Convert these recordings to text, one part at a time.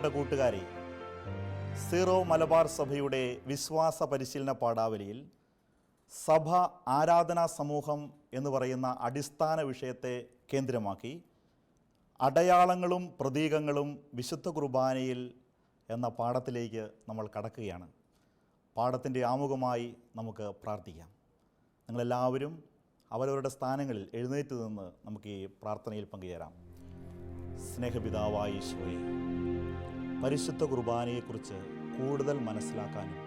പ്രിയപ്പെട്ട കൂട്ടുകാരെ സീറോ മലബാർ സഭയുടെ വിശ്വാസ പരിശീലന പാഠാവലിയിൽ സഭ ആരാധനാ സമൂഹം എന്ന് പറയുന്ന അടിസ്ഥാന വിഷയത്തെ കേന്ദ്രമാക്കി അടയാളങ്ങളും പ്രതീകങ്ങളും വിശുദ്ധ കുർബാനയിൽ എന്ന പാഠത്തിലേക്ക് നമ്മൾ കടക്കുകയാണ്. പാഠത്തിന്റെ ആമുഖമായി നമുക്ക് പ്രാർത്ഥിക്കാം. നിങ്ങളെല്ലാവരും അവരവരുടെ സ്ഥാനങ്ങളിൽ എഴുന്നേറ്റ് നിന്ന് നമുക്ക് ഈ പ്രാർത്ഥനയിൽ പങ്കുചേരാം. സ്നേഹപിതാവായി ഈശോയെ പരിശുദ്ധ കുർബാനയെക്കുറിച്ച് കൂടുതൽ മനസ്സിലാക്കാനും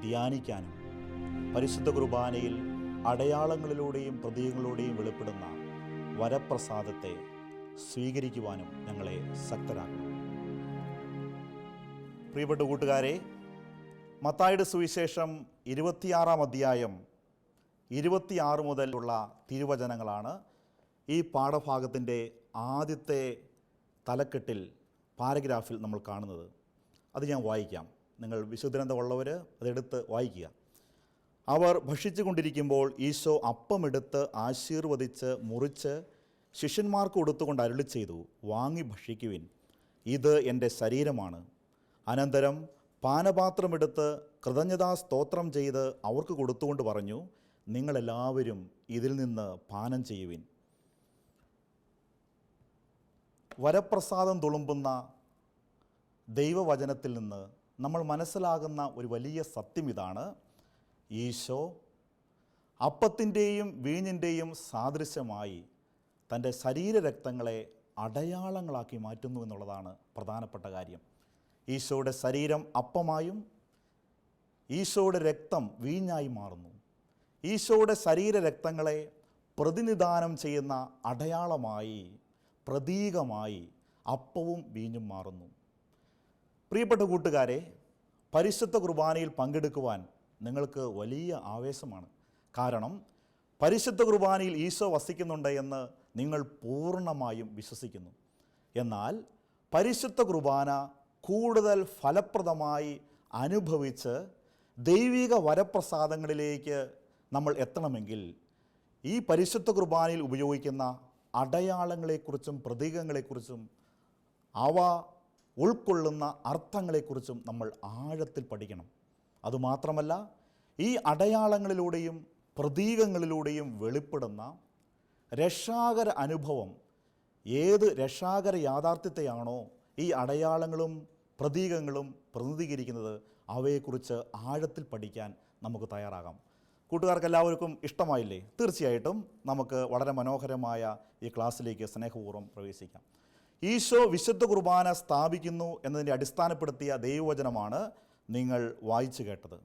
ധ്യാനിക്കാനും പരിശുദ്ധ കുർബാനയിൽ അടയാളങ്ങളിലൂടെയും പ്രതീകങ്ങളിലൂടെയും വെളിപ്പെടുന്ന വരപ്രസാദത്തെ സ്വീകരിക്കുവാനും ഞങ്ങളെ ശക്തരാക്കും പ്രിയപ്പെട്ട കൂട്ടുകാരെ മത്തായുടെ സുവിശേഷം ഇരുപത്തിയാറാം അധ്യായം ഇരുപത്തിയാറ് മുതലുള്ള തിരുവചനങ്ങളാണ് ഈ പാഠഭാഗത്തിന്റെ ആദ്യത്തെ തലക്കെട്ടിൽ പാരഗ്രാഫിൽ നമ്മൾ കാണുന്നത്. അത് ഞാൻ വായിക്കാം. നിങ്ങൾ വിശുദ്ധനന്തമുള്ളവർ അതെടുത്ത് വായിക്കുക. അവർ ഭക്ഷിച്ചു കൊണ്ടിരിക്കുമ്പോൾ ഈശോ അപ്പമെടുത്ത് ആശീർവദിച്ച് മുറിച്ച് ശിഷ്യന്മാർക്ക് കൊടുത്തുകൊണ്ട് അരുളി ചെയ്തു വാങ്ങി ഭക്ഷിക്കുവിൻ. ഇത് എന്റെ ശരീരമാണ്. അനന്തരം പാനപാത്രമെടുത്ത് കൃതജ്ഞതാ സ്തോത്രം ചെയ്ത് അവർക്ക് കൊടുത്തുകൊണ്ട് പറഞ്ഞു നിങ്ങളെല്ലാവരും ഇതിൽ നിന്ന് പാനം ചെയ്യുവിൻ. വരപ്രസാദം തുളുമ്പുന്ന ദൈവവചനത്തിൽ നിന്ന് നമ്മൾ മനസ്സിലാകുന്ന ഒരു വലിയ സത്യം ഇതാണ്. ഈശോ അപ്പത്തിന്റെയും വീഞ്ഞിന്റെയും സാദൃശ്യമായി തന്റെ ശരീരരക്തങ്ങളെ അടയാളങ്ങളാക്കി മാറ്റുന്നു എന്നുള്ളതാണ് പ്രധാനപ്പെട്ട കാര്യം. ഈശോയുടെ ശരീരം അപ്പമായും ഈശോയുടെ രക്തം വീഞ്ഞായി മാറുന്നു. ഈശോയുടെ ശരീരരക്തങ്ങളെ പ്രതിനിധാനം ചെയ്യുന്ന അടയാളമായി പ്രതീകമായി അപ്പവും വീഞ്ഞും മാറുന്നു. പ്രിയപ്പെട്ട കൂട്ടുകാരെ പരിശുദ്ധ കുർബാനയിൽ പങ്കെടുക്കുവാൻ നിങ്ങൾക്ക് വലിയ ആവേശമാണ്. കാരണം പരിശുദ്ധ കുർബാനയിൽ ഈശോ വസിക്കുന്നുണ്ട് എന്ന് നിങ്ങൾ പൂർണമായും വിശ്വസിക്കുന്നു. എന്നാൽ പരിശുദ്ധ കുർബാന കൂടുതൽ ഫലപ്രദമായി അനുഭവിച്ച് ദൈവിക വരപ്രസാദങ്ങളിലേക്ക് നമ്മൾ എത്തണമെങ്കിൽ ഈ പരിശുദ്ധ കുർബാനയിൽ ഉപയോഗിക്കുന്ന അടയാളങ്ങളെക്കുറിച്ചും പ്രതീകങ്ങളെക്കുറിച്ചും അവ ഉൾക്കൊള്ളുന്ന അർത്ഥങ്ങളെക്കുറിച്ചും നമ്മൾ ആഴത്തിൽ പഠിക്കണം. അതുമാത്രമല്ല ഈ അടയാളങ്ങളിലൂടെയും പ്രതീകങ്ങളിലൂടെയും വെളിപ്പെടുന്ന രക്ഷാകര അനുഭവം ഏത് രക്ഷാകര യാഥാർത്ഥ്യത്തെയാണോ ഈ അടയാളങ്ങളും പ്രതീകങ്ങളും പ്രതിനിധീകരിക്കുന്നത് അവയെക്കുറിച്ച് ആഴത്തിൽ പഠിക്കാൻ നമുക്ക് തയ്യാറാകാം. കൂട്ടുകാർക്ക് എല്ലാവർക്കും ഇഷ്ടമായില്ലേ? തീർച്ചയായിട്ടും നമുക്ക് വളരെ മനോഹരമായ ഈ ക്ലാസ്സിലേക്ക് സ്നേഹപൂർവം പ്രവേശിക്കാം. ഈശോ വിശുദ്ധ കുർബാന സ്ഥാപിക്കുന്നു എന്നതിന്റെ അടിസ്ഥാനപ്പെടുത്തിയ ദൈവവചനമാണ് നിങ്ങൾ വായിച്ചു കേട്ടത്.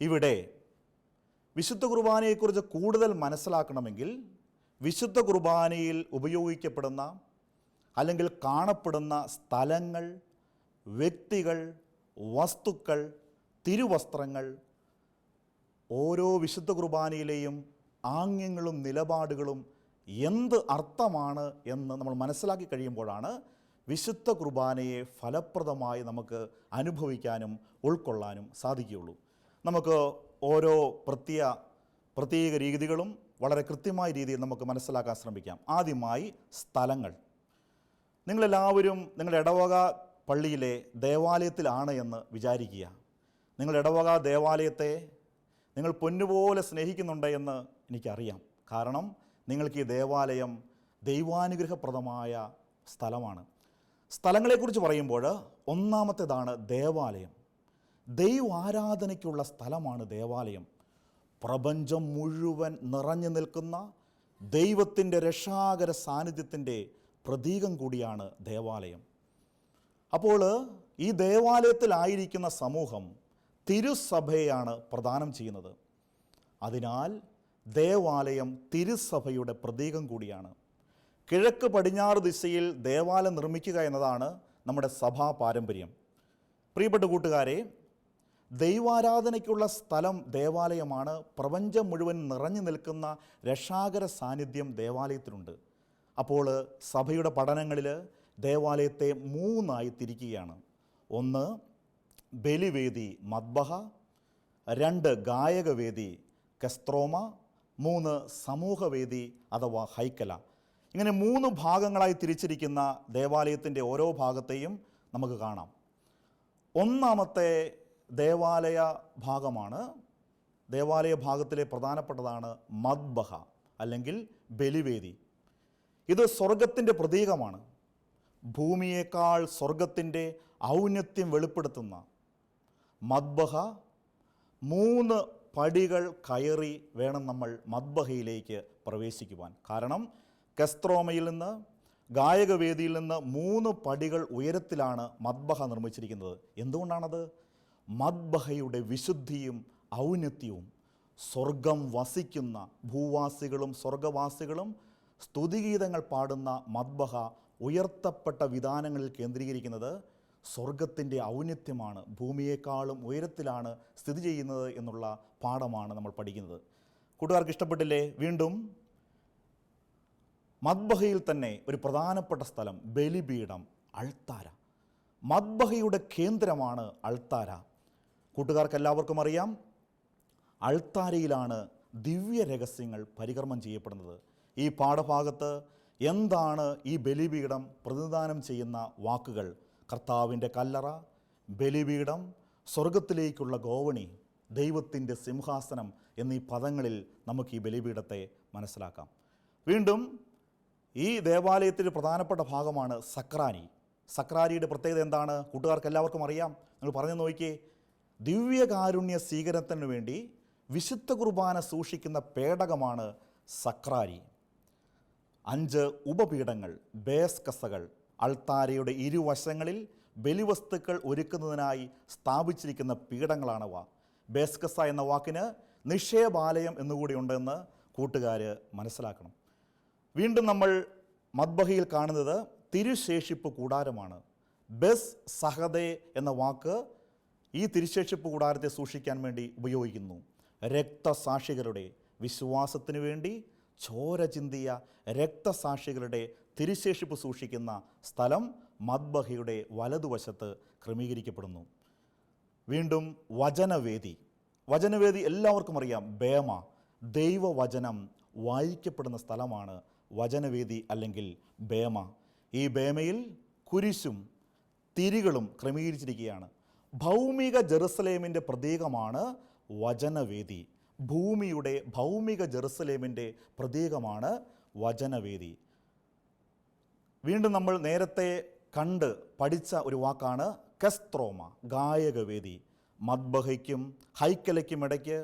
ഇവിടെ വിശുദ്ധ കുർബാനയെക്കുറിച്ച് കൂടുതൽ മനസ്സിലാക്കണമെങ്കിൽ വിശുദ്ധ കുർബാനയിൽ ഉപയോഗിക്കപ്പെടുന്ന അല്ലെങ്കിൽ കാണപ്പെടുന്ന സ്ഥലങ്ങൾ വ്യക്തികൾ വസ്തുക്കൾ തിരുവസ്ത്രങ്ങൾ ഓരോ വിശുദ്ധ കുർബാനയിലെയും ആംഗ്യങ്ങളും നിലപാടുകളും എന്ത് അർത്ഥമാണ് എന്ന് നമ്മൾ മനസ്സിലാക്കി കഴിയുമ്പോഴാണ് വിശുദ്ധ കുർബാനയെ ഫലപ്രദമായി നമുക്ക് അനുഭവിക്കാനും ഉൾക്കൊള്ളാനും സാധിക്കുകയുള്ളൂ. നമുക്ക് ഓരോ പ്രത്യേക പ്രത്യേക രീതികളും വളരെ കൃത്യമായ രീതിയിൽ നമുക്ക് മനസ്സിലാക്കാൻ ശ്രമിക്കാം. ആദ്യമായി സ്ഥലങ്ങൾ. നിങ്ങളെല്ലാവരും നിങ്ങളുടെ ഇടവക പള്ളിയിലെ ദേവാലയത്തിലാണ് എന്ന് വിചാരിക്കുക. നിങ്ങൾ ഇടവക ദേവാലയത്തെ നിങ്ങൾ പൊന്നുപോലെ സ്നേഹിക്കുന്നുണ്ട് എന്ന് എനിക്കറിയാം. കാരണം നിങ്ങൾക്ക് ഈ ദേവാലയം ദൈവാനുഗ്രഹപ്രദമായ സ്ഥലമാണ്. സ്ഥലങ്ങളെക്കുറിച്ച് പറയുമ്പോൾ ഒന്നാമത്തേതാണ് ദേവാലയം. ദൈവാരാധനയ്ക്കുള്ള സ്ഥലമാണ് ദേവാലയം. പ്രപഞ്ചം മുഴുവൻ നിറഞ്ഞു നിൽക്കുന്ന ദൈവത്തിന്റെ രക്ഷാകര സാന്നിധ്യത്തിന്റെ പ്രതീകം കൂടിയാണ് ദേവാലയം. അപ്പോൾ ഈ ദേവാലയത്തിലായിരിക്കുന്ന സമൂഹം തിരുസഭയാണ് പ്രദാനം ചെയ്യുന്നത്. അതിനാൽ ദേവാലയം തിരുസഭയുടെ പ്രതീകം കൂടിയാണ്. കിഴക്ക് പടിഞ്ഞാറ് ദിശയിൽ ദേവാലയം നിർമ്മിക്കുക എന്നതാണ് നമ്മുടെ സഭാ പാരമ്പര്യം. പ്രിയപ്പെട്ട കൂട്ടുകാരെ ദൈവാരാധനയ്ക്കുള്ള സ്ഥലം ദേവാലയമാണ്. പ്രപഞ്ചം മുഴുവൻ നിറഞ്ഞു നിൽക്കുന്ന രക്ഷാകര സാന്നിധ്യം ദേവാലയത്തിലുണ്ട്. അപ്പോൾ സഭയുടെ പഠനങ്ങളിൽ ദേവാലയത്തെ മൂന്നായി തിരിക്കുകയാണ്. ഒന്ന് ബലിവേദി മദ്ബഹ രണ്ട് ഗായകവേദി കസ്ത്രോമ മൂന്ന് സമൂഹവേദി അഥവാ ഹൈക്കല. ഇങ്ങനെ മൂന്ന് ഭാഗങ്ങളായി തിരിച്ചിരിക്കുന്ന ദേവാലയത്തിന്റെ ഓരോ ഭാഗത്തെയും നമുക്ക് കാണാം. ഒന്നാമത്തെ ദേവാലയ ഭാഗമാണ്. ദേവാലയ ഭാഗത്തിലെ പ്രധാനപ്പെട്ടതാണ് മദ്ബഹ അല്ലെങ്കിൽ ബലിവേദി. ഇത് സ്വർഗത്തിന്റെ പ്രതീകമാണ്. ഭൂമിയേക്കാൾ സ്വർഗത്തിന്റെ ഔന്നത്യം വെളിപ്പെടുത്തുന്ന മദ്ബഹ. മൂന്ന് പടികൾ കയറി വേണം നമ്മൾ മദ്ബഹയിലേക്ക് പ്രവേശിക്കുവാൻ. കാരണം കെസ്ത്രോമയിൽ നിന്ന് ഗായകവേദിയിൽ നിന്ന് മൂന്ന് പടികൾ ഉയരത്തിലാണ് മദ്ബഹ നിർമ്മിച്ചിരിക്കുന്നത്. എന്തുകൊണ്ടാണത്? മദ്ബഹയുടെ വിശുദ്ധിയും ഔന്നത്യവും സ്വർഗം വസിക്കുന്ന ഭൂവാസികളും സ്വർഗവാസികളും സ്തുതിഗീതങ്ങൾ പാടുന്ന മദ്ബഹ ഉയർത്തപ്പെട്ട വിധാനങ്ങളിൽ കേന്ദ്രീകരിക്കുന്നത് സ്വർഗത്തിന്റെ ഔന്നത്യമാണ് ഭൂമിയേക്കാളും ഉയരത്തിലാണ് സ്ഥിതി ചെയ്യുന്നത് എന്നുള്ള പാഠമാണ് നമ്മൾ പഠിക്കുന്നത്. കൂട്ടുകാർക്ക് ഇഷ്ടപ്പെട്ടില്ലേ? വീണ്ടും മദ്ബഹയിൽ തന്നെ ഒരു പ്രധാനപ്പെട്ട സ്ഥലം ബലിപീഠം അൾത്താര. മദ്ബഹയുടെ കേന്ദ്രമാണ് അൾത്താര. കൂട്ടുകാർക്ക് എല്ലാവർക്കും അറിയാം അൾത്താരയിലാണ് ദിവ്യ രഹസ്യങ്ങൾ പരികർമ്മം ചെയ്യപ്പെടുന്നത്. ഈ പാഠഭാഗത്ത് എന്താണ് ഈ ബലിപീഠം പ്രതിനിധാനം ചെയ്യുന്ന വാക്കുകൾ? കർത്താവിന്റെ കല്ലറ ബലിപീഠം സ്വർഗത്തിലേക്കുള്ള ഗോവണി ദൈവത്തിന്റെ സിംഹാസനം എന്നീ പദങ്ങളിൽ നമുക്ക് ഈ ബലിപീഠത്തെ മനസ്സിലാക്കാം. വീണ്ടും ഈ ദേവാലയത്തിന്റെ പ്രധാനപ്പെട്ട ഭാഗമാണ് സക്രാനി. സക്രാരിയുടെ പ്രത്യേകത എന്താണ്? കൂട്ടുകാർക്ക് എല്ലാവർക്കും അറിയാം. നിങ്ങൾ പറഞ്ഞു നോക്കിയേ. ദിവ്യകാരുണ്യ സ്വീകരണത്തിന് വേണ്ടി വിശുദ്ധ കുർബാന സൂക്ഷിക്കുന്ന പേടകമാണ് സക്രാരി അഞ്ച് ഉപപീഠങ്ങൾ ബേസ് കസകൾ അൾത്താരയുടെ ഇരുവശങ്ങളിൽ ബലിവസ്തുക്കൾ ഒരുക്കുന്നതിനായി സ്ഥാപിച്ചിരിക്കുന്ന പീഠങ്ങളാണവ. ബേസ്കസ എന്ന വാക്കിന് നിക്ഷേപാലയം എന്നുകൂടി ഉണ്ടെന്ന് കൂട്ടുകാർ മനസ്സിലാക്കണം. വീണ്ടും നമ്മൾ മദ്ബഹയിൽ കാണുന്നത് തിരുശേഷിപ്പ് കൂടാരമാണ്. ബസ് സഹദേ എന്ന വാക്ക് ഈ തിരുശേഷിപ്പ് കൂടാരത്തെ സൂക്ഷിക്കാൻ വേണ്ടി ഉപയോഗിക്കുന്നു. രക്തസാക്ഷികളുടെ വിശ്വാസത്തിനു വേണ്ടി ചോര ചിന്തിയ രക്തസാക്ഷികളുടെ തിരുശേഷിപ്പ് സൂക്ഷിക്കുന്ന സ്ഥലം മദ്ബഹയുടെ വലതുവശത്ത് ക്രമീകരിക്കപ്പെടുന്നു. വീണ്ടും വചനവേദി. വചനവേദി എല്ലാവർക്കും അറിയാം. ബേമ ദൈവവചനം വായിക്കപ്പെടുന്ന സ്ഥലമാണ് വചനവേദി അല്ലെങ്കിൽ ബേമ. ഈ ബേമയിൽ കുരിശും തിരികളും ക്രമീകരിച്ചിരിക്കുകയാണ്. ഭൗമിക ജെറുസലേമിന്റെ പ്രതീകമാണ് വചനവേദി. ഭൂമിയുടെ ഭൗമിക ജെറുസലേമിന്റെ പ്രതീകമാണ് വചനവേദി. വീണ്ടും നമ്മൾ നേരത്തെ കണ്ട് പഠിച്ച ഒരു വാക്കാണ് കെസ്ത്രോമ ഗായകവേദി. മദ്ബഹയ്ക്കും ഹൈക്കലയ്ക്കും ഇടയ്ക്ക്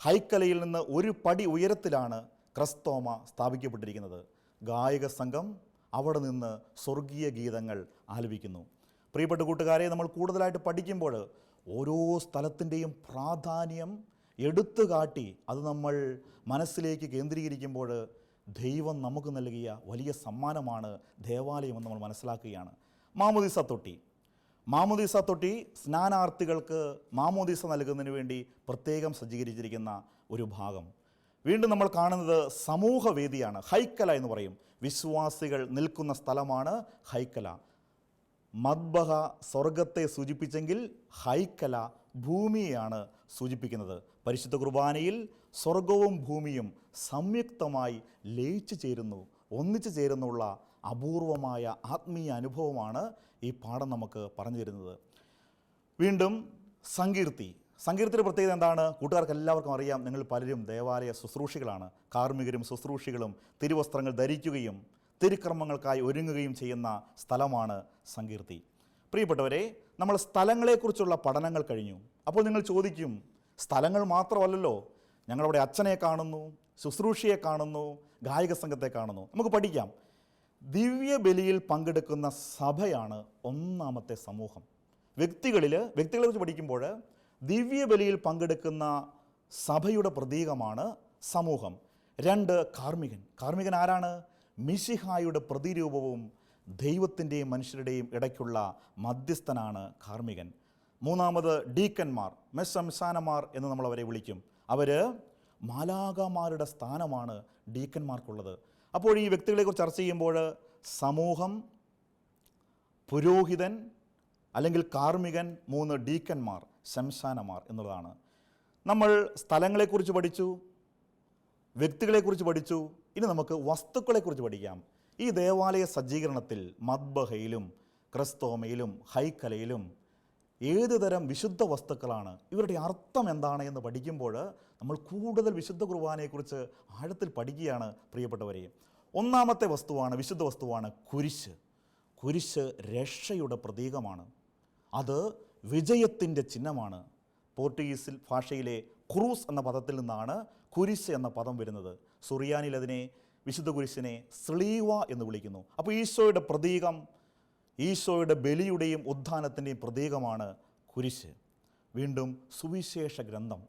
ഹൈക്കലയിൽ നിന്ന് ഒരു പടി ഉയരത്തിലാണ് ക്രസ്തോമ സ്ഥാപിക്കപ്പെട്ടിരിക്കുന്നത്. ഗായക സംഘം അവിടെ നിന്ന് സ്വർഗീയ ഗീതങ്ങൾ ആലപിക്കുന്നു. പ്രിയപ്പെട്ട കൂട്ടുകാരെ നമ്മൾ കൂടുതലായിട്ട് പഠിക്കുമ്പോൾ ഓരോ സ്ഥലത്തിന്റെയും പ്രാധാന്യം എടുത്തു കാട്ടി അത് നമ്മൾ മനസ്സിലേക്ക് കേന്ദ്രീകരിക്കുമ്പോൾ ദൈവം നമുക്ക് നൽകിയ വലിയ സമ്മാനമാണ് ദേവാലയം എന്ന് നമ്മൾ മനസ്സിലാക്കുകയാണ്. മാമോദിസ തൊട്ടി. മാമുദീസ തൊട്ടി സ്നാനാർത്ഥികൾക്ക് മാമോദിസ നൽകുന്നതിന് വേണ്ടി പ്രത്യേകം സജ്ജീകരിച്ചിരിക്കുന്ന ഒരു ഭാഗം. വീണ്ടും നമ്മൾ കാണുന്നത് സമൂഹവേദിയാണ്. ഹൈക്കല എന്ന് പറയും. വിശ്വാസികൾ നിൽക്കുന്ന സ്ഥലമാണ് ഹൈക്കല. മദ്ബഹ സ്വർഗത്തെ സൂചിപ്പിച്ചെങ്കിൽ ഹൈക്കല ഭൂമിയെയാണ് സൂചിപ്പിക്കുന്നത്. പരിശുദ്ധ കുർബാനയിൽ സ്വർഗവും ഭൂമിയും സംയുക്തമായി ലയിച്ചു ചേരുന്നു ഒന്നിച്ചു ചേരുന്നുള്ള അപൂർവമായ ആത്മീയ അനുഭവമാണ് ഈ പാഠം നമുക്ക് പറഞ്ഞു തരുന്നത്. വീണ്ടും സങ്കീർത്തി. സങ്കീർത്തിയുടെ പ്രത്യേകത എന്താണ്? കൂട്ടുകാർക്ക് എല്ലാവർക്കും അറിയാം നിങ്ങൾ പലരും ദേവാലയ ശുശ്രൂഷികളാണ്. കാർമ്മികരും ശുശ്രൂഷികളും തിരുവസ്ത്രങ്ങൾ ധരിക്കുകയും തിരുക്രമങ്ങൾക്കായി ഒരുങ്ങുകയും ചെയ്യുന്ന സ്ഥലമാണ് സങ്കീർത്തി. പ്രിയപ്പെട്ടവരെ നമ്മൾ സ്ഥലങ്ങളെക്കുറിച്ചുള്ള പഠനങ്ങൾ കഴിഞ്ഞു. അപ്പോൾ നിങ്ങൾ ചോദിക്കും സ്ഥലങ്ങൾ മാത്രമല്ലല്ലോ ഞങ്ങളവിടെ അച്ഛനെ കാണുന്നു ശുശ്രൂഷയെ കാണുന്നു ഗായക സംഘത്തെ കാണുന്നു. നമുക്ക് പഠിക്കാം. ദിവ്യബലിയിൽ പങ്കെടുക്കുന്ന സഭയാണ് ഒന്നാമത്തെ സമൂഹം. വ്യക്തികളിൽ വ്യക്തികളെ കുറിച്ച് പഠിക്കുമ്പോൾ ദിവ്യബലിയിൽ പങ്കെടുക്കുന്ന സഭയുടെ പ്രതീകമാണ് സമൂഹം. രണ്ട് കാർമികൻ കാർമികൻ ആരാണ്? മിശിഹായുടെ പ്രതിരൂപവും ദൈവത്തിന്റെയും മനുഷ്യരുടെയും ഇടയ്ക്കുള്ള മധ്യസ്ഥനാണ് കാർമികൻ മൂന്നാമത് ഡീക്കന്മാർ മെസ്സംസാനമാർ എന്ന് നമ്മളവരെ വിളിക്കും. അവർ മാലാകമാരുടെ സ്ഥാനമാണ് ഡീക്കന്മാർക്കുള്ളത്. അപ്പോൾ ഈ വ്യക്തികളെക്കുറിച്ച് ചർച്ച ചെയ്യുമ്പോൾ സമൂഹം പുരോഹിതൻ അല്ലെങ്കിൽ കാർമികൻ മൂന്ന് ഡീക്കന്മാർ ശംശാനമാർ എന്നുള്ളതാണ്. നമ്മൾ സ്ഥലങ്ങളെക്കുറിച്ച് പഠിച്ചു വ്യക്തികളെക്കുറിച്ച് പഠിച്ചു ഇനി നമുക്ക് വസ്തുക്കളെക്കുറിച്ച് പഠിക്കാം. ഈ ദേവാലയ സജ്ജീകരണത്തിൽ മദ്ബഹയിലും ക്രിസ്തോമയിലും ഹൈക്കലയിലും ഏത് തരം വിശുദ്ധ വസ്തുക്കളാണ്? ഇവരുടെ അർത്ഥം എന്താണ് എന്ന് പഠിക്കുമ്പോൾ നമ്മൾ കൂടുതൽ വിശുദ്ധ കുർബാനയെക്കുറിച്ച് ആഴത്തിൽ പഠിക്കുകയാണ് പ്രിയപ്പെട്ടവരെ. ഒന്നാമത്തെ വസ്തുവാണ് വിശുദ്ധ വസ്തുവാണ് കുരിശ്. കുരിശ് രക്ഷയുടെ പ്രതീകമാണ്. അത് വിജയത്തിന്റെ ചിഹ്നമാണ്. പോർട്ടുഗീസിൽ ഭാഷയിലെ ക്രൂസ് എന്ന പദത്തിൽ നിന്നാണ് കുരിശ് എന്ന പദം വരുന്നത്. സുറിയാനിൽ അതിനെ വിശുദ്ധ കുരിശിനെ സ്ലീവ എന്ന് വിളിക്കുന്നു. അപ്പോൾ ഈശോയുടെ പ്രതീകം ഈശോയുടെ ബലിയുടെയും ഉത്ഥാനത്തിന്റെയും പ്രതീകമാണ് കുരിശ്. വീണ്ടും സുവിശേഷ ഗ്രന്ഥം.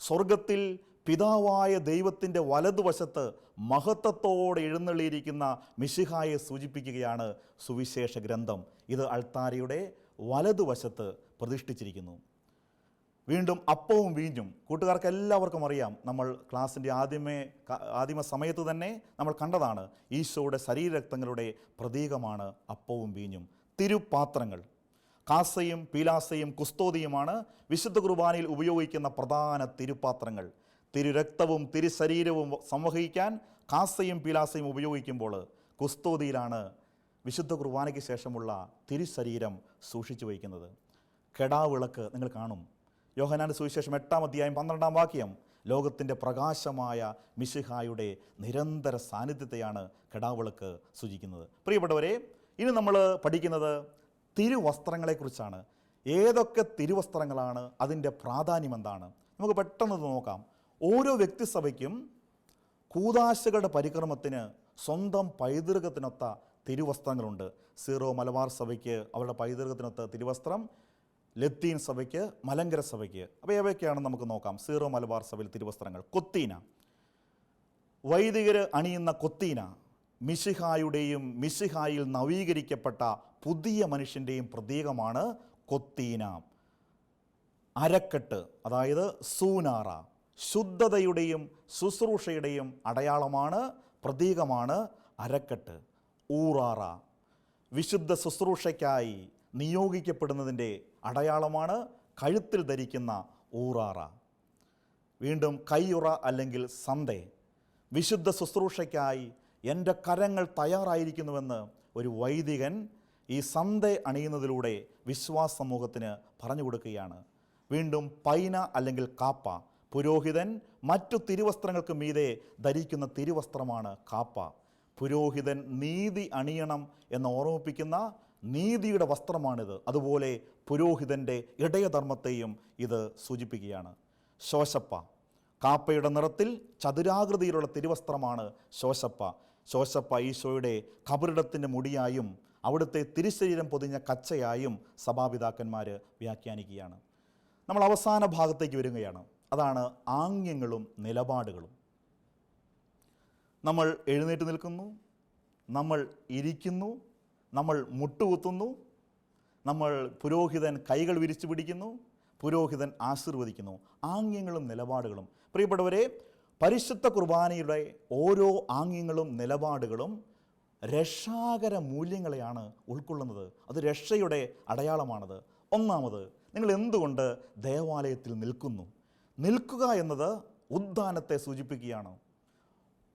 സ്വർഗത്തിൽ പിതാവായ ദൈവത്തിന്റെ വലതുവശത്ത് മഹത്വത്തോടെ എഴുന്നള്ളിയിരിക്കുന്ന മിശിഹായെ സൂചിപ്പിക്കുകയാണ് സുവിശേഷ ഗ്രന്ഥം. ഇത് അൾത്താരയുടെ വലതുവശത്ത് പ്രതിഷ്ഠിച്ചിരിക്കുന്നു. വീണ്ടും അപ്പവും വീഞ്ഞും. കൂട്ടുകാർക്ക് എല്ലാവർക്കും അറിയാം നമ്മൾ ക്ലാസ്സിന്റെ ആദ്യമേ ആദിമ സമയത്ത് തന്നെ നമ്മൾ കണ്ടതാണ് ഈശോയുടെ ശരീരരക്തങ്ങളുടെ പ്രതീകമാണ് അപ്പവും വീഞ്ഞും. തിരുപാത്രങ്ങൾ. കാസയും പീലാസയും കുസ്തോതിയുമാണ് വിശുദ്ധ കുർബാനയിൽ ഉപയോഗിക്കുന്ന പ്രധാന തിരുപാത്രങ്ങൾ. തിരുരക്തവും തിരുശരീരവും സംവഹിക്കാൻ കാസയും പീലാസയും ഉപയോഗിക്കുമ്പോൾ കുസ്തോതിയിലാണ് വിശുദ്ധ കുർബാനയ്ക്ക് ശേഷമുള്ള തിരുശരീരം സൂക്ഷിച്ചു വയ്ക്കുന്നത്. കെടാവിളക്ക് നിങ്ങൾ കാണും. യോഹനാന്റെ സുവിശേഷം എട്ടാം അധ്യായം പന്ത്രണ്ടാം വാക്യം. ലോകത്തിന്റെ പ്രകാശമായ മിശിഹായുടെ നിരന്തര സാന്നിധ്യത്തെയാണ് കെടാവിളക്ക് സൂചിക്കുന്നത്. പ്രിയപ്പെട്ടവരെ ഇനി നമ്മൾ പഠിക്കുന്നത് തിരുവസ്ത്രങ്ങളെക്കുറിച്ചാണ്. ഏതൊക്കെ തിരുവസ്ത്രങ്ങളാണ് അതിന്റെ പ്രാധാന്യം എന്താണ്? നമുക്ക് പെട്ടെന്ന് നോക്കാം. ഓരോ വ്യക്തിസഭയ്ക്കും കൂതാശകളുടെ പരിക്രമത്തിന് സ്വന്തം പൈതൃകത്തിനൊത്ത തിരുവസ്ത്രങ്ങളുണ്ട്. സീറോ മലബാർ സഭയ്ക്ക് അവരുടെ പൈതൃകത്തിനൊത്ത തിരുവസ്ത്രം ലത്തീൻ സഭയ്ക്ക് മലങ്കര സഭയ്ക്ക്. അപ്പോൾ ഏവയൊക്കെയാണ് നമുക്ക് നോക്കാം? സീറോ മലബാർ സഭയിൽ തിരുവസ്ത്രങ്ങൾ. കൊത്തീന. വൈദികർ അണിയുന്ന കൊത്തീന മിശിഹായുടെയും മിശിഹായിൽ നവീകരിക്കപ്പെട്ട പുതിയ മനുഷ്യന്റെയും പ്രതീകമാണ് കൊത്തീന. അരക്കെട്ട് അതായത് സൂനാറ. ശുദ്ധതയുടെയും ശുശ്രൂഷയുടെയും അടയാളമാണ് പ്രതീകമാണ് അരക്കെട്ട്. ഊറാറ. വിശുദ്ധ ശുശ്രൂഷയ്ക്കായി നിയോഗിക്കപ്പെടുന്നതിന്റെ അടയാളമാണ് കഴുത്തിൽ ധരിക്കുന്ന ഊറാറ. വീണ്ടും കൈയുറ അല്ലെങ്കിൽ സന്തേ. വിശുദ്ധ ശുശ്രൂഷയ്ക്കായി എന്റെ കരങ്ങൾ തയ്യാറായിരിക്കുന്നുവെന്ന് ഒരു വൈദികൻ ഈ സന്തേ അണിയുന്നതിലൂടെ വിശ്വാസ സമൂഹത്തിന് പറഞ്ഞു കൊടുക്കുകയാണ്. വീണ്ടും പൈന അല്ലെങ്കിൽ കാപ്പ. പുരോഹിതൻ മറ്റു തിരുവസ്ത്രങ്ങൾക്ക് മീതെ ധരിക്കുന്ന തിരുവസ്ത്രമാണ് കാപ്പ. പുരോഹിതൻ നീതി അണിയണം എന്ന് ഓർമ്മിപ്പിക്കുന്ന നീതിയുടെ വസ്ത്രമാണിത്. അതുപോലെ പുരോഹിതന്റെ ഇടയധർമ്മത്തെയും ഇത് സൂചിപ്പിക്കുകയാണ്. ശോശപ്പ. കാപ്പയുടെ നിറത്തിൽ ചതുരാകൃതിയിലുള്ള തിരുവസ്ത്രമാണ് ശോശപ്പ. ശോശപ്പ ഈശോയുടെ കബറിടത്തിന്റെ മുടിയായും അവിടുത്തെ തിരുശരീരം പൊതിഞ്ഞ കച്ചയായും സഭാപിതാക്കന്മാർ വ്യാഖ്യാനിക്കുകയാണ്. നമ്മൾ അവസാന ഭാഗത്തേക്ക് വരികയാണ്. അതാണ് ആംഗ്യങ്ങളും നിലപാടുകളും. നമ്മൾ എഴുന്നേറ്റ് നിൽക്കുന്നു. നമ്മൾ ഇരിക്കുന്നു. നമ്മൾ മുട്ടുകുത്തുന്നു. നമ്മൾ പുരോഹിതൻ കൈകൾ വിരിച്ചു പിടിക്കുന്നു. പുരോഹിതൻ ആശീർവദിക്കുന്നു. ആംഗ്യങ്ങളും നിലപാടുകളും. പ്രിയപ്പെട്ടവരെ പരിശുദ്ധ കുർബാനയുടെ ഓരോ ആംഗ്യങ്ങളും നിലപാടുകളും രക്ഷാകര മൂല്യങ്ങളെയാണ് ഉൾക്കൊള്ളുന്നത്. അത് രക്ഷയുടെ അടയാളമാണത്. ഒന്നാമത് നിങ്ങൾ എന്തുകൊണ്ട് ദേവാലയത്തിൽ നിൽക്കുന്നു? നിൽക്കുക എന്നത് ഉദ്ധാനത്തെ സൂചിപ്പിക്കുകയാണ്.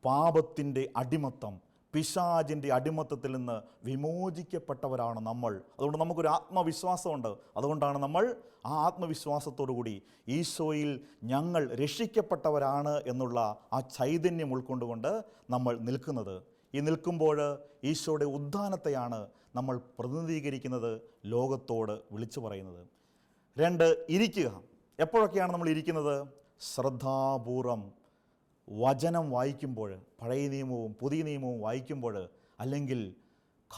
പാപത്തിന്റെ അടിമത്തം പിശാചിന്റെ അടിമത്തത്തിൽ നിന്ന് വിമോചിക്കപ്പെട്ടവരാണ് നമ്മൾ. അതുകൊണ്ട് നമുക്കൊരു ആത്മവിശ്വാസമുണ്ട്. അതുകൊണ്ടാണ് നമ്മൾ ആ ആത്മവിശ്വാസത്തോടു കൂടി ഈശോയിൽ ഞങ്ങൾ രക്ഷിക്കപ്പെട്ടവരാണ് എന്നുള്ള ആ ചൈതന്യം ഉൾക്കൊണ്ടുകൊണ്ട് നമ്മൾ നിൽക്കുന്നത്. ഈ നിൽക്കുമ്പോൾ ഈശോയുടെ ഉദ്ധാനത്തെയാണ് നമ്മൾ പ്രതിനിധീകരിക്കുന്നത് ലോകത്തോട് വിളിച്ചു പറയുന്നത്. രണ്ട് ഇരിക്കുക. എപ്പോഴൊക്കെയാണ് നമ്മൾ ഇരിക്കുന്നത്? ശ്രദ്ധാപൂർവം വചനം വായിക്കുമ്പോൾ പഴയ നിയമവും പുതിയ നിയമവും വായിക്കുമ്പോൾ അല്ലെങ്കിൽ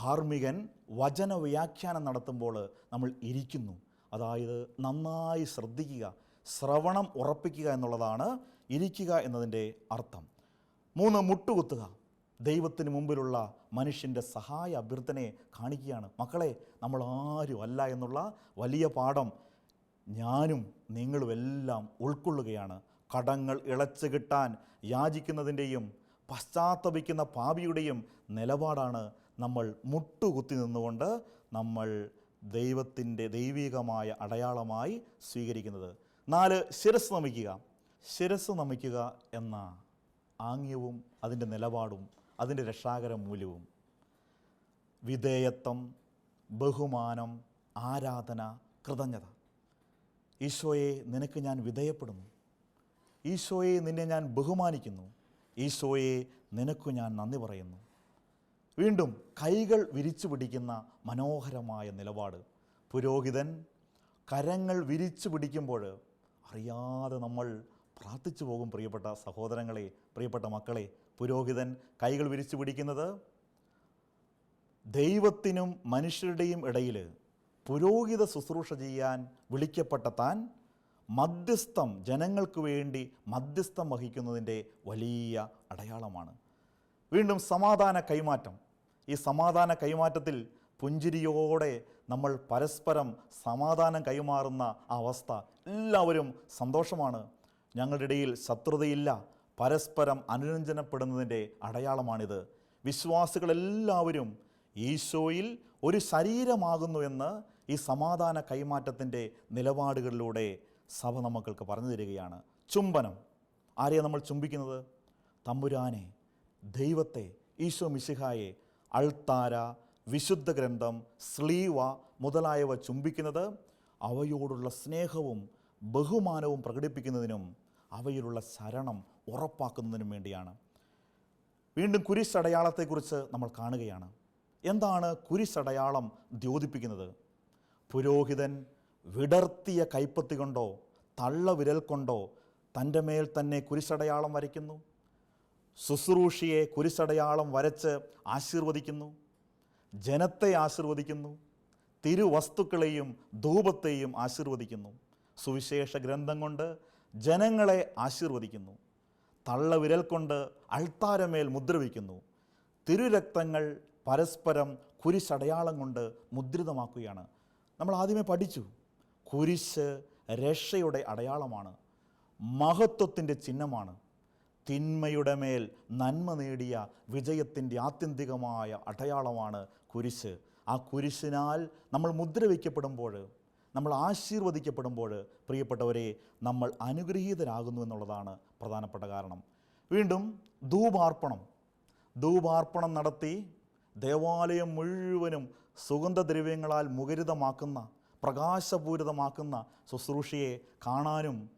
കാർമികൻ വചന വ്യാഖ്യാനം നടത്തുമ്പോൾ നമ്മൾ ഇരിക്കുന്നു. അതായത് നന്നായി ശ്രദ്ധിക്കുക ശ്രവണം ഉറപ്പിക്കുക എന്നുള്ളതാണ് ഇരിക്കുക എന്നതിന്റെ അർത്ഥം. മൂന്ന് മുട്ടുകുത്തുക. ദൈവത്തിന് മുമ്പിലുള്ള മനുഷ്യന്റെ സഹായ അഭ്യർത്ഥനയെ കാണിക്കുകയാണ്. മക്കളെ നമ്മൾ ആരും അല്ല എന്നുള്ള വലിയ പാഠം ഞാനും നിങ്ങളുമെല്ലാം ഉൾക്കൊള്ളുകയാണ്. കടങ്ങൾ ഇളച്ചു കിട്ടാൻ യാചിക്കുന്നതിന്റെയും പശ്ചാത്തപിക്കുന്ന പാപിയുടെയും നിലപാടാണ് നമ്മൾ മുട്ടുകുത്തി നിന്നുകൊണ്ട് നമ്മൾ ദൈവത്തിന്റെ ദൈവികമായ അടയാളമായി സ്വീകരിക്കുന്നത്. നാല് ശിരസ് നമിക്കുക. ശിരസ് നമിക്കുക എന്ന ആംഗ്യവും അതിന്റെ നിലപാടും അതിന്റെ രക്ഷാകര മൂല്യവും. വിധേയത്വം ബഹുമാനം ആരാധന കൃതജ്ഞത. ഈശോയെ നിനക്ക് ഞാൻ വിധേയപ്പെടുന്നു. ഈശോയെ നിന്നെ ഞാൻ ബഹുമാനിക്കുന്നു. ഈശോയെ നിനക്കു ഞാൻ നന്ദി പറയുന്നു. വീണ്ടും കൈകൾ വിരിച്ചു പിടിക്കുന്ന മനോഹരമായ നിലപാട്. പുരോഹിതൻ കരങ്ങൾ വിരിച്ചു പിടിക്കുമ്പോൾ അറിയാതെ നമ്മൾ പ്രാർത്ഥിച്ചു പോകും പ്രിയപ്പെട്ട സഹോദരങ്ങളെ പ്രിയപ്പെട്ട മക്കളെ. പുരോഹിതൻ കൈകൾ വിരിച്ചു പിടിക്കുന്നത് ദൈവത്തിനും മനുഷ്യരുടെയും ഇടയിൽ പുരോഹിത ശുശ്രൂഷ ചെയ്യാൻ വിളിക്കപ്പെട്ട താൻ മധ്യസ്ഥം ജനങ്ങൾക്ക് വേണ്ടി മധ്യസ്ഥം വഹിക്കുന്നതിന്റെ വലിയ അടയാളമാണ്. വീണ്ടും സമാധാന കൈമാറ്റം. ഈ സമാധാന കൈമാറ്റത്തിൽ പുഞ്ചിരിയോടെ നമ്മൾ പരസ്പരം സമാധാനം കൈമാറുന്ന അവസ്ഥ എല്ലാവരും സന്തോഷമാണ്. ഞങ്ങളുടെ ഇടയിൽ ശത്രുതയില്ല. പരസ്പരം അനുരഞ്ജനപ്പെടുന്നതിന്റെ അടയാളമാണിത്. വിശ്വാസികളെല്ലാവരും ഈശോയിൽ ഒരു ശരീരമാകുന്നു എന്ന് ഈ സമാധാന കൈമാറ്റത്തിന്റെ നിലപാടുകളിലൂടെ സഭ നമ്മൾക്ക് പറഞ്ഞു തരികയാണ്. ചുംബനം. ആരെയാണ് നമ്മൾ ചുംബിക്കുന്നത്? തമ്പുരാനെ ദൈവത്തെ ഈശോ മിശിഹായെ അൾത്താര വിശുദ്ധ ഗ്രന്ഥം സ്ലീവ മുതലായവ ചുംബിക്കുന്നത് അവയോടുള്ള സ്നേഹവും ബഹുമാനവും പ്രകടിപ്പിക്കുന്നതിനും അവയിലുള്ള ശരണം ഉറപ്പാക്കുന്നതിനും വേണ്ടിയാണ്. വീണ്ടും കുരിശടയാളത്തെക്കുറിച്ച് നമ്മൾ കാണുകയാണ്. എന്താണ് കുരിശടയാളം ദ്യോതിപ്പിക്കുന്നത്? പുരോഹിതൻ വിടർത്തിയ കൈപ്പത്തി കൊണ്ടോ തള്ളവിരൽ കൊണ്ടോ തന്റെ മേൽ തന്നെ കുരിശടയാളം വരയ്ക്കുന്നു? ശുശ്രൂഷയെ കുരിശടയാളം വരച്ച് ആശീർവദിക്കുന്നു. ജനത്തെ ആശീർവദിക്കുന്നു. തിരുവസ്തുക്കളെയും ധൂപത്തെയും ആശീർവദിക്കുന്നു. സുവിശേഷ ഗ്രന്ഥം കൊണ്ട് ജനങ്ങളെ ആശീർവദിക്കുന്നു. തള്ളവിരൽ കൊണ്ട് അൾത്താരമേൽ മുദ്രവയ്ക്കുന്നു തിരുരക്തങ്ങൾ പരസ്പരം കുരിശടയാളം കൊണ്ട് മുദ്രിതമാക്കുകയാണ്. നമ്മൾ ആദ്യമേ പഠിച്ചു. കുരിശ് രക്ഷയുടെ അടയാളമാണ്. മഹത്വത്തിന്റെ ചിഹ്നമാണ്. തിന്മയുടെ മേൽ നന്മ നേടിയ വിജയത്തിന്റെ ആത്യന്തികമായ അടയാളമാണ് കുരിശ്. ആ കുരിശിനാൽ നമ്മൾ മുദ്ര വയ്ക്കപ്പെടുമ്പോൾ നമ്മൾ ആശീർവദിക്കപ്പെടുമ്പോൾ പ്രിയപ്പെട്ടവരെ നമ്മൾ അനുഗ്രഹീതരാകുന്നു എന്നുള്ളതാണ് പ്രധാനപ്പെട്ട കാരണം. വീണ്ടും ധൂപാർപ്പണം. ധൂപാർപ്പണം നടത്തി ദേവാലയം മുഴുവനും സുഗന്ധദ്രവ്യങ്ങളാൽ മുഖരിതമാക്കുന്ന പ്രകാശപൂരിതമാക്കുന്ന ശുശ്രൂഷയെ കാണാനും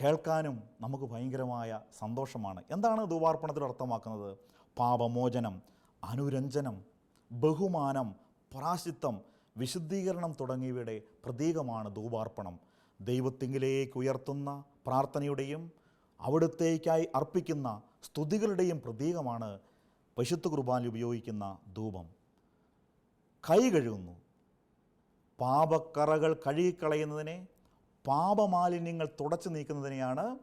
കേൾക്കാനും നമുക്ക് ഭയങ്കരമായ സന്തോഷമാണ്. എന്താണ് ധൂപാർപ്പണത്തിൽ അർത്ഥമാക്കുന്നത്? പാപമോചനം അനുരഞ്ജനം ബഹുമാനം പ്രാശിത്വം വിശുദ്ധീകരണം തുടങ്ങിയവയുടെ പ്രതീകമാണ് ധൂപാർപ്പണം ദൈവത്തിങ്കിലേക്ക് ഉയർത്തുന്ന പ്രാർത്ഥനയുടെയും അവിടുത്തേക്കായി അർപ്പിക്കുന്ന സ്തുതികളുടെയും പ്രതീകമാണ് പശുത്തു കുർബാനിൽ ഉപയോഗിക്കുന്ന ധൂപം. കൈ കഴുകുന്നു. പാപക്കറകൾ കഴുകിക്കളയുന്നതിനെ പാപമാലിന്യങ്ങൾ തുടച്ചു നീക്കുന്നതിനെയാണ്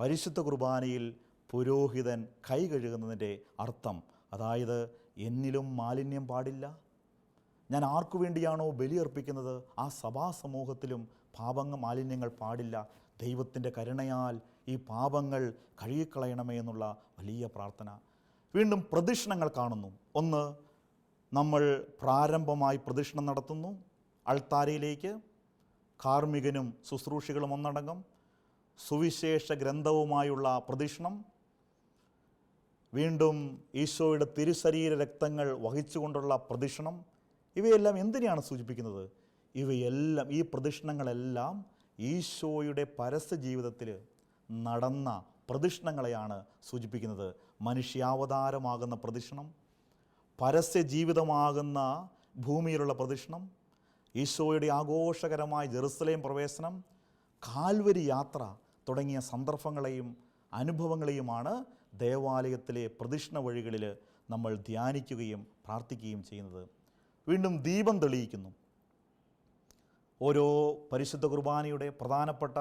പരിശുദ്ധ കുർബാനയിൽ പുരോഹിതൻ കൈ കഴുകുന്നതിന്റെ അർത്ഥം. അതായത് എന്നിലും മാലിന്യം പാടില്ല. ഞാൻ ആർക്കു വേണ്ടിയാണോ ബലിയർപ്പിക്കുന്നത്? ആ സഭാ സമൂഹത്തിലും പാപങ്ങ മാലിന്യങ്ങൾ പാടില്ല. ദൈവത്തിന്റെ കരുണയാൽ ഈ പാപങ്ങൾ കഴുകിക്കളയണമേ എന്നുള്ള വലിയ പ്രാർത്ഥന. വീണ്ടും പ്രദക്ഷിണങ്ങൾ കാണുന്നു. ഒന്ന് നമ്മൾ പ്രാരംഭമായി പ്രദക്ഷിണം നടത്തുന്നു. അൾത്താരയിലേക്ക് കാർമ്മികനും ശുശ്രൂഷികളും ഒന്നടങ്കം സുവിശേഷ ഗ്രന്ഥവുമായുള്ള പ്രദക്ഷിണം. വീണ്ടും ഈശോയുടെ തിരുശരീര രക്തങ്ങൾ വഹിച്ചുകൊണ്ടുള്ള പ്രദക്ഷിണം. ഇവയെല്ലാം എന്തിനെയാണ് സൂചിപ്പിക്കുന്നത്? ഇവയെല്ലാം ഈ പ്രദക്ഷിണങ്ങളെല്ലാം ഈശോയുടെ പരസ്യ ജീവിതത്തിൽ നടന്ന പ്രദക്ഷിണങ്ങളെയാണ് സൂചിപ്പിക്കുന്നത്. മനുഷ്യാവതാരമാകുന്ന പ്രദക്ഷിണം പരസ്യ ജീവിതമാകുന്ന ഭൂമിയിലുള്ള പ്രദക്ഷിണം ഈശോയുടെ ആഘോഷകരമായ ജെറുസലേം പ്രവേശനം കാൽവരി യാത്ര തുടങ്ങിയ സന്ദർഭങ്ങളെയും അനുഭവങ്ങളെയുമാണ് ദേവാലയത്തിലെ പ്രദക്ഷിണ വഴികളിൽ നമ്മൾ ധ്യാനിക്കുകയും പ്രാർത്ഥിക്കുകയും ചെയ്യുന്നത്. വീണ്ടും ദീപം തെളിയിക്കുന്നു. ഓരോ പരിശുദ്ധ കുർബാനയുടെ പ്രധാനപ്പെട്ട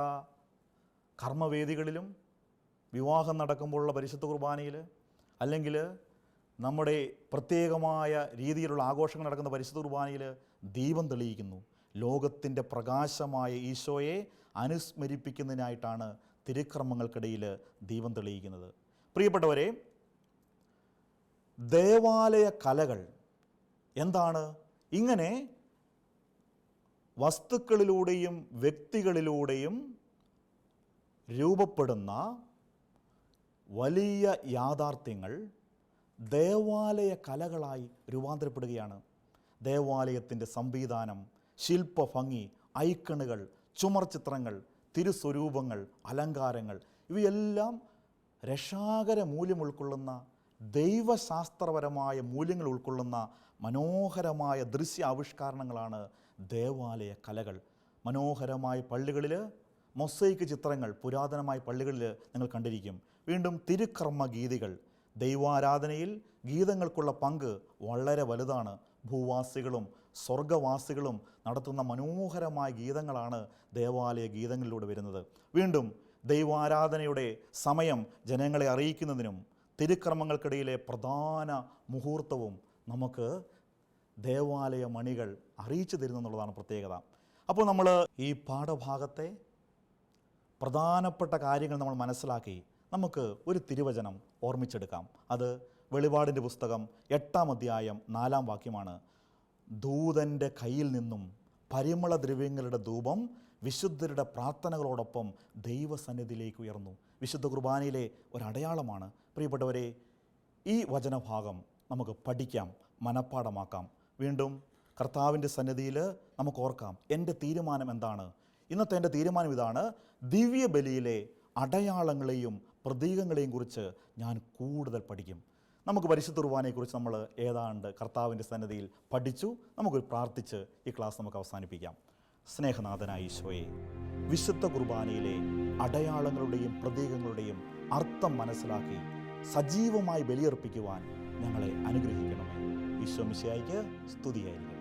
കർമ്മവേദികളിലും വിവാഹം നടക്കുമ്പോഴുള്ള പരിശുദ്ധ കുർബാനയിൽ അല്ലെങ്കിൽ നമ്മുടെ പ്രത്യേകമായ രീതിയിലുള്ള ആഘോഷങ്ങൾ നടക്കുന്ന പരിശുദ്ധ കുർബാനയിൽ ദീപം തെളിയിക്കുന്നു. ലോകത്തിന്റെ പ്രകാശമായ ഈശോയെ അനുസ്മരിപ്പിക്കുന്നതിനായിട്ടാണ് തിരുക്രമങ്ങൾക്കിടയിൽ ദീപം തെളിയിക്കുന്നത്. പ്രിയപ്പെട്ടവരെ ദേവാലയ കലകൾ എന്താണ്? ഇങ്ങനെ വസ്തുക്കളിലൂടെയും വ്യക്തികളിലൂടെയും രൂപപ്പെടുന്ന വലിയ യാഥാർത്ഥ്യങ്ങൾ ദേവാലയ കലകളായി രൂപാന്തരപ്പെടുകയാണ്. ദേവാലയത്തിന്റെ സംവിധാനം ശില്പഭംഗി ഐക്കണുകൾ ചുമർചിത്രങ്ങൾ തിരുസ്വരൂപങ്ങൾ അലങ്കാരങ്ങൾ ഇവയെല്ലാം രക്ഷാകര മൂല്യം ഉൾക്കൊള്ളുന്ന ദൈവശാസ്ത്രപരമായ മൂല്യങ്ങൾ ഉൾക്കൊള്ളുന്ന മനോഹരമായ ദൃശ്യ ആവിഷ്കാരണങ്ങളാണ് ദേവാലയ കലകൾ മനോഹരമായ പള്ളികളിൽ മൊസൈക്ക് ചിത്രങ്ങൾ പുരാതനമായ പള്ളികളിൽ നിങ്ങൾ കണ്ടിരിക്കും. വീണ്ടും തിരുക്കർമ്മ ഗീതികൾ ദൈവാരാധനയിൽ ഗീതങ്ങൾക്കുള്ള പങ്ക് വളരെ വലുതാണ്. ഭൂവാസികളും സ്വർഗവാസികളും നടത്തുന്ന മനോഹരമായ ഗീതങ്ങളാണ് ദേവാലയ ഗീതങ്ങളിലൂടെ വരുന്നത്. വീണ്ടും ദൈവാരാധനയുടെ സമയം ജനങ്ങളെ അറിയിക്കുന്നതിനും തിരുക്രമങ്ങൾക്കിടയിലെ പ്രധാന മുഹൂർത്തവും നമുക്ക് ദേവാലയ മണികൾ അറിയിച്ചു തരുന്നു എന്നുള്ളതാണ് പ്രത്യേകത. അപ്പോൾ നമ്മൾ ഈ പാഠഭാഗത്തെ പ്രധാനപ്പെട്ട കാര്യങ്ങൾ നമ്മൾ മനസ്സിലാക്കി നമുക്ക് ഒരു തിരുവചനം ഓർമ്മിച്ചെടുക്കാം. അത് വെളിപാടിന്റെ പുസ്തകം എട്ടാം അധ്യായം നാലാം വാക്യമാണ്. ദൂതന്റെ കയ്യിൽ നിന്നും പരിമള ദ്രവ്യങ്ങളുടെ ധൂപം വിശുദ്ധരുടെ പ്രാർത്ഥനകളോടൊപ്പം ദൈവസന്നിധിയിലേക്ക് ഉയർന്നു. വിശുദ്ധ കുർബാനയിലെ ഒരടയാളമാണ്. പ്രിയപ്പെട്ടവരെ ഈ വചനഭാഗം നമുക്ക് പഠിക്കാം മനഃപ്പാടമാക്കാം വീണ്ടും കർത്താവിന്റെ സന്നിധിയിൽ നമുക്ക് ഓർക്കാം എന്റെ തീരുമാനം എന്താണ്? ഇന്നത്തെ എന്റെ തീരുമാനം ഇതാണ് ദിവ്യബലിയിലെ അടയാളങ്ങളെയും പ്രതീകങ്ങളെയും കുറിച്ച് ഞാൻ കൂടുതൽ പഠിക്കും. നമുക്ക് പരിശുദ്ധ കുർബാനയെക്കുറിച്ച് നമ്മൾ ഏതാണ്ട് കർത്താവിന്റെ സന്നിധിയിൽ പഠിച്ചു. നമുക്ക് പ്രാർത്ഥിച്ച് ഈ ക്ലാസ് നമുക്ക് അവസാനിപ്പിക്കാം. സ്നേഹനാഥനായ ഈശോയെ വിശുദ്ധ കുർബാനയിലെ അടയാളങ്ങളുടെയും പ്രതീകങ്ങളുടെയും അർത്ഥം മനസ്സിലാക്കി സജീവമായി ബലിയർപ്പിക്കുവാൻ ഞങ്ങളെ അനുഗ്രഹിക്കണമേ. ഈശോ മിശിയായിക്ക് സ്തുതിയായിരിക്കട്ടെ.